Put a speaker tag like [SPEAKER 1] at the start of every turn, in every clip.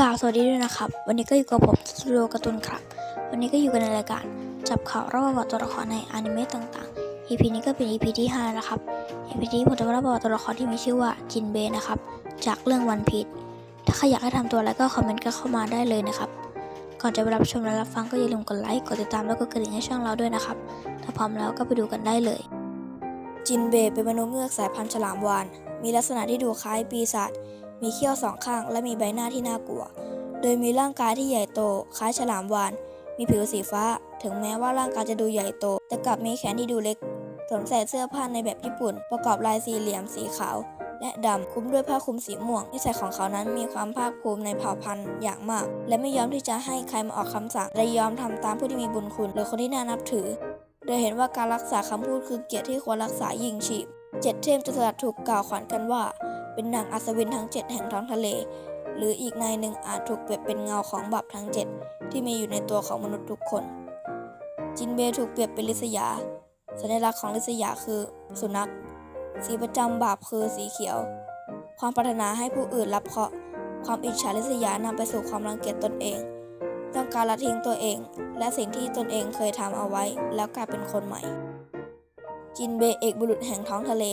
[SPEAKER 1] กล่าวสวัสดีด้วยนะครับ วันนี้ก็อยู่กับผมสตูดิโอการ์ตูนครับ วันนี้ก็อยู่กันในรายการจับข่าวระหว่างตัวละครในอนิเมะต่างๆ EP นี้ก็เป็น EP ที่5นะครับ EP นี้ผมจะมาเล่าประวัติตัวละครที่มีชื่อว่าจินเบนะครับ จากเรื่องวันพีชถ้าใครอยากให้ทำตัวอะไรก็คอมเมนต์กันเข้ามาได้เลยนะครับ ก่อนจะไปรับชมและรับฟังก็อย่าลืมกดไลค์ กดติดตามแล้วก็กระดิ่งให้ช่องเราด้วยนะครับ ถ้าพร้อมแล้วก็ไปดูกันได้เลย จินเบย์เป็นมนุษย์เงือกสายพันธุ์ฉลามวาฬมีลักษณะที่ดูคล้ายปีศาจ มีเขี้ยวสองข้าง และมีใบหน้าที่น่ากลัว โดยมีร่างกายที่ใหญ่โต คล้ายฉลามวาฬมีผิวสีฟ้า ถึงแม้ว่าร่างกายจะดูใหญ่โต แต่กลับมีแขนที่ดูเล็ก สวมใส่เสื้อผ้าในแบบญี่ปุ่น ประกอบลายสี่เหลี่ยมสีขาว และดำคลุมด้วยผ้าคลุมสีม่วงนิสัยของเขานั้นมีความภาคภูมิในเผ่าพันธุ์อย่างมาก และไม่ยอมที่จะให้ใครมาออกคำสั่งและยอมทำตามผู้ที่มีบุญคุณหรือคนที่น่านับถือ โดยเห็นว่าการรักษาคำพูดคือเกียรติที่ควรรักษายิ่งชีพเจ็ดเทพจตุรัสถูกกล่าวขวัญกันว่า เป็นนางอัศวินทั้งเจ็ดแห่งท้องทะเล หรืออีกในหนึ่งอาจถูกเปรียบเป็นเงาของบาปทั้งเจ็ดที่มีอยู่ในตัวของมนุษย์ทุกคน จินเบย์ถูกเปรียบเป็นลิษยา สัญลักษณ์ของลิษยาคือ สุนัข สีประจำบาปคือสีเขียว ความปรารถนาให้ผู้อื่นรับเคราะห์ความอิจฉาริษยานำไปสู่ความรังเกียจตนเอง ต้องการละทิ้งตัวเอง และสิ่งที่ตนเองเคยทำเอาไว้ แล้วกลายเป็นคนใหม่ จินเบย์เอกบุรุษแห่งท้องทะเล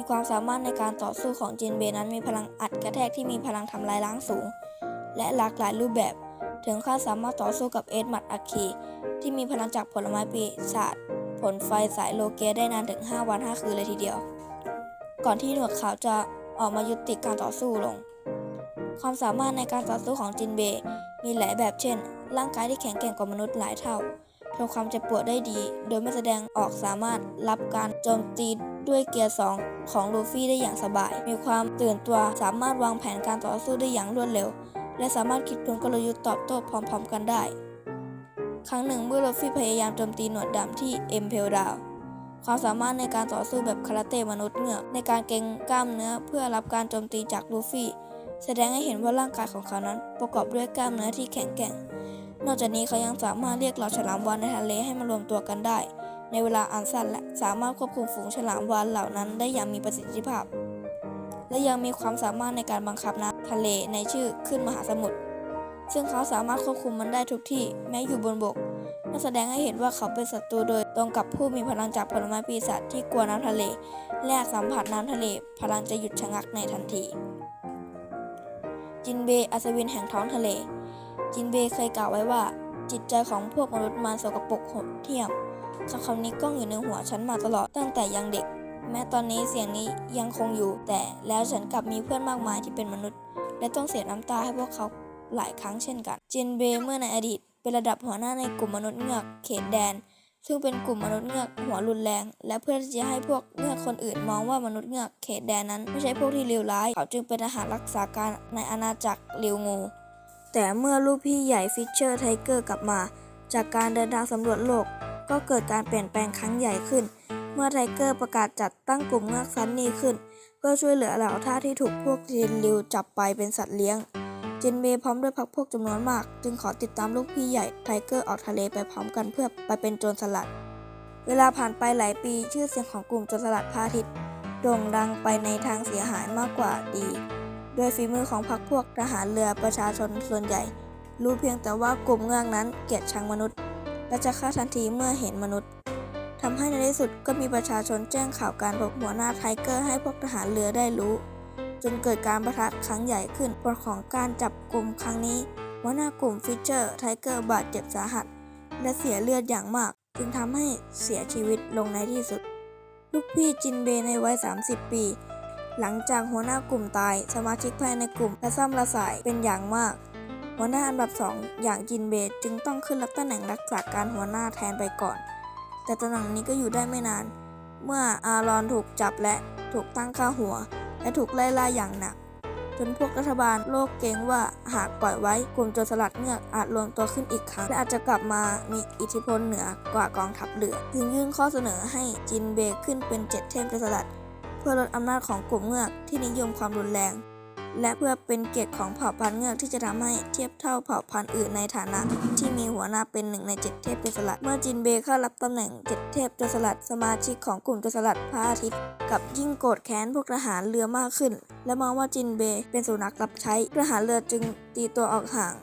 [SPEAKER 1] มีความสามารถในการต่อสู้ของจินเบย์นั้นมีพลังอัดกระแทกที่มีพลังทำลายล้างสูง และหลากหลายรูปแบบ ถึงขั้นสามารถต่อสู้กับเอ็ดมัดอัคคีที่มีพลังจากผลไม้ปีศาจผลไฟสายโลเกได้นานถึง 5 วัน 5 คืนเลยทีเดียว ก่อนที่หนวดขาวจะออกมายุติการต่อสู้ลง ความสามารถในการต่อสู้ของจินเบย์มีหลายแบบเช่น ร่างกายที่แข็งแกร่งกว่ามนุษย์หลายเท่าทนความเจ็บปวดได้ดี โดยไม่แสดงออกสามารถรับการโจมตี ด้วยเกียร์สองของลูฟี่ได้อย่างสบาย มีความตื่นตัวสามารถวางแผนการต่อสู้ได้อย่างรวดเร็ว และสามารถคิดค้นกลยุทธ์ตอบโต้พร้อมๆ กันได้ ครั้งหนึ่งเมื่อลูฟี่พยายามโจมตีหนวดดำที่เอ็มเพลดาวความสามารถในการต่อสู้แบบคาราเต้มนุษย์เงือกในการเกรงกล้ามเนื้อเพื่อรับการโจมตีจากลูฟี่ แสดงให้เห็นว่าร่างกายของเขานั้นประกอบด้วยกล้ามเนื้อที่แข็งแกร่ง นอกจากนี้เขายังสามารถเรียกเหล่าฉลามวาฬในทะเลให้มารวมตัวกันได้ ในเวลาอันสั้นและสามารถควบคุมฝูงฉลามวาฬเหล่านั้นได้อย่างมีประสิทธิภาพ และยังมีความสามารถในการบังคับน้ำทะเลในชื่อขึ้นมหาสมุทรซึ่งเขาสามารถควบคุมมันได้ทุกที่แม้อยู่บนบกนั่นแสดงให้เห็นว่าเขาเป็นศัตรูโดยตรงกับผู้มีพลังจากผลไม้ปีศาจที่กลัวน้ำทะเล และสัมผัสน้ำทะเล พลังจะหยุดชะงักในทันที จินเบอัศวินแห่งท้องทะเล จินเบเคยกล่าวไว้ว่า จิตใจของพวกมนุษย์มันสกปรกโหดเหี้ยม คำคำนี้ก้องอยู่ในหัวฉันมาตลอดตั้งแต่ยังเด็ก แม้ตอนนี้เสียงนี้ยังคงอยู่ แต่แล้วฉันกลับมีเพื่อนมากมายที่เป็นมนุษย์ และต้องเสียน้ำตาให้พวกเขาหลายครั้งเช่นกัน จินเบย์เมื่อในอดีต เป็นระดับหัวหน้าในกลุ่มมนุษย์เงือกเขตแดน ซึ่งเป็นกลุ่มมนุษย์เงือกหัวรุนแรง และเพื่อที่จะให้พวกเงือกคนอื่นมองว่ามนุษย์เงือกเขตแดนนั้น ไม่ใช่พวกที่เลวร้าย เขาจึงเป็นทหารรักษาการในอาณาจักรเลียวงู แต่เมื่อลูกพี่ใหญ่ฟิชเชอร์ไทเกอร์กลับมา จากการเดินทางสำรวจโลก ก็เกิดการเปลี่ยนแปลงครั้งใหญ่ขึ้น เมื่อไทเกอร์ประกาศจัดตั้งกลุ่มเงือกซันนี่ขึ้น เพื่อช่วยเหลือเหล่าท่าที่ถูกพวกจินริวจับไปเป็นสัตว์เลี้ยง จินเบย์พร้อมด้วยพรรคพวกจำนวนมาก จึงขอติดตามลูกพี่ใหญ่ไทเกอร์ออกทะเลไปพร้อมกันเพื่อไปเป็นโจรสลัด เวลาผ่านไปหลายปีชื่อเสียงของกลุ่มโจรสลัดพาทิตย์โด่งดังไปในทางเสียหายมากกว่าดีโดยฝีมือของพรรคพวกทหารเรือประชาชนส่วนใหญ่ รู้เพียงแต่ว่ากลุ่มเงือกนั้นเกลียดชังมนุษย์ และจะฆ่าทันทีเมื่อเห็นมนุษย์ทำให้ในที่สุดก็มีประชาชนแจ้งข่าวการพบหัวหน้าไทเกอร์ให้พวกทหารเรือได้รู้ จนเกิดการประทะครั้งใหญ่ขึ้นผลของการจับกลุ่มครั้งนี้หัวหน้ากลุ่มฟิชเชอร์ไทเกอร์บาดเจ็บสาหัส และเสียเลือดอย่างมาก จึงทำให้เสียชีวิตลงในที่สุด ลูกพี่จินเบย์ในวัย 30 ปี หลังจากหัวหน้ากลุ่มตาย สมาชิกภายในกลุ่มและซ้ำละสายเป็นอย่างมาก หัวหน้าอันดับสองอย่างจินเบจึงต้องขึ้นรับตำแหน่งรักษาการหัวหน้าแทนไปก่อน แต่ตำแหน่งนี้ก็อยู่ได้ไม่นาน เมื่ออารอนถูกจับและถูกตั้งค่าหัว และถูกไล่ล่าอย่างหนักจนพวกรัฐบาลโลกเกรงว่าหากปล่อยไว้กลุ่มโจรสลัดเงือกอาจรวมตัวขึ้นอีกครั้ง และอาจจะกลับมามีอิทธิพลเหนือกว่ากองทัพเรือจึงยื่นข้อเสนอให้จินเบขึ้นเป็นเจ็ดเทพโจรสลัด เพื่อลดอำนาจของกลุ่มเงือกที่นิยมความรุนแรง และเพื่อเป็นเกียรติของเผ่าพันธุ์เงือกที่จะทำให้เทียบเท่าเผ่าพันธุ์อื่นในฐานะ ที่มีหัวหน้าเป็นหนึ่งในเจ็ดเทพโจรสลัด เมื่อจินเบย์เข้ารับตำแหน่งเจ็ดเทพโจรสลัด สมาชิกของกลุ่มโจรสลัดพระอาทิตย์กับยิ่งโกรธแค้นพวกทหารเรือมากขึ้น และมองว่าจินเบย์เป็นสุนัขรับใช้ทหารเรือจึงตีตัวออกห่าง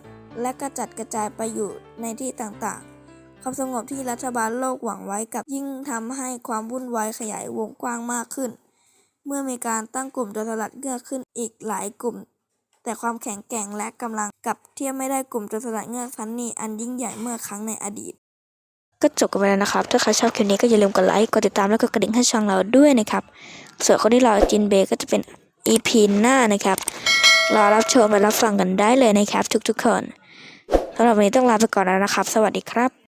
[SPEAKER 1] และกระจัดกระจายไปอยู่ในที่ต่างๆ ความสงบที่รัฐบาลโลกหวังไว้กับยิ่งทำให้ความวุ่นวายขยายวงกว้างมากขึ้น เมื่อมีการตั้งกลุ่มโจรสลัดเงือกขึ้นอีกหลายกลุ่ม แต่ความแข็งแกร่งและกำลังกับเทียบไม่ได้กลุ่มโจรสลัดเงือกพันนีอันยิ่งใหญ่เมื่อครั้งในอดีต
[SPEAKER 2] ก็จบกันไปแล้วนะครับ ถ้าใครชอบคลิปนี้ก็อย่าลืมกดไลค์ กดติดตามและกดกระดิ่งให้ช่องเราด้วยนะครับ ส่วนคนที่รอจินเบก็จะเป็น EP หน้านะครับ รอรับชมและรับฟังกันได้เลยนะครับ ทุกๆคนสำหรับวันนี้ต้องลาไปก่อนแล้วนะครับ สวัสดีครับ